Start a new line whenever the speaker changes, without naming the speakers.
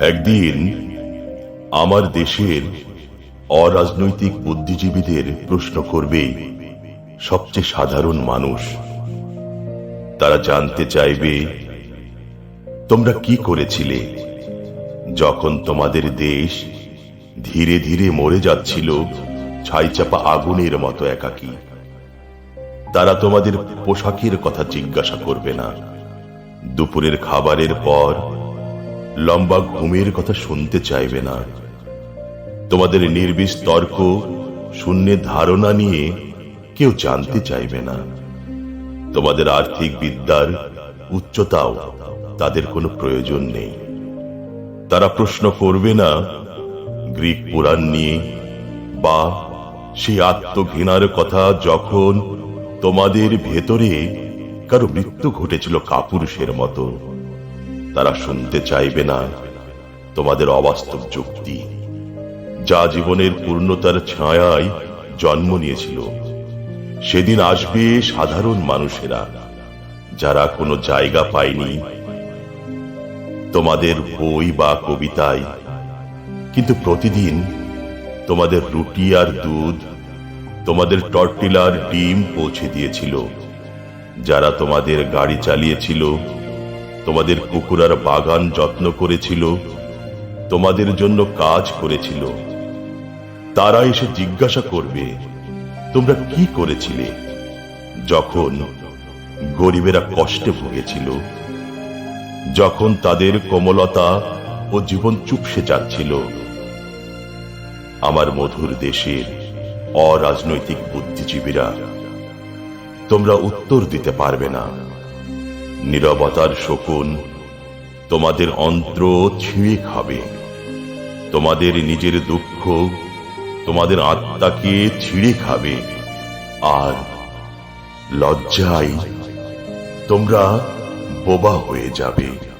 একদিন আমার দেশের অরাজনৈতিক বুদ্ধিজীবীদের প্রশ্ন করবে, সবচেয়ে সাধারণ মানুষ। তারা জানতে চাইবে, তোমরা কি করেছিলে যখন তোমাদের দেশ ধীরে ধীরে মরে যাচ্ছিল ছাইচাপা আগুনের মতো একাকী? তারা তোমাদের পোশাকের কথা জিজ্ঞাসা করবে না। দুপুরের খাবারের পর লম্বা ঘুমের কথা শুনতে চাইবে না। তোমাদের নির্বিষ তর্ক শূন্যের ধারণা নিয়ে কেউ জানতে চাইবে না। তোমাদের আর্থিক বিদ্যার উচ্চতাও তাদের কোনো প্রয়োজন নেই। তারা প্রশ্ন করবে না, গ্রিক পুরাণ নিয়ে, বা সেই আত্মঘৃণার কথা যখন তোমাদের ভেতরে কারও মৃত্যু ঘটেছিল কাপুরুষের মতো। তারা শুনতে চাইবে না। তোমাদের অবাস্তব যুক্তি। যা জীবনের পূর্ণতার ছায়ায় জন্ম নিয়েছিল। সেদিন আসবে সাধারণ মানুষেরা, যারা কোনো জায়গা পায়নি। তোমাদের বই বা কবিতায়, কিন্তু প্রতিদিন তোমাদের রুটি আর দুধ, তোমাদের টর্টিলার ডিম পৌঁছে দিয়েছিল, যারা তোমাদের গাড়ি চালিয়েছিল। তোমাদের কুকুরার বাগান যত্ন করেছিল, তোমাদের জন্য কাজ করেছিল। তারা এসে জিজ্ঞাসা করবে, তোমরা কি করেছিলে? যখন গরিবেরা কষ্টে ভুগেছিল, যখন তাদের কোমলতা ও জীবন চুপসে যাচ্ছিল। আমার মধুর দেশের অরাজনৈতিক বুদ্ধিজীবীরা, তোমরা উত্তর দিতে পারবে না। নিরবতার শকুন তোমাদের অন্ত্র ছিঁড়ে খাবে। তোমাদের নিজের দুঃখ তোমাদের আত্মাকে ছিঁড়ে খাবে। আর লজ্জায় তোমরা বোবা হয়ে যাবে।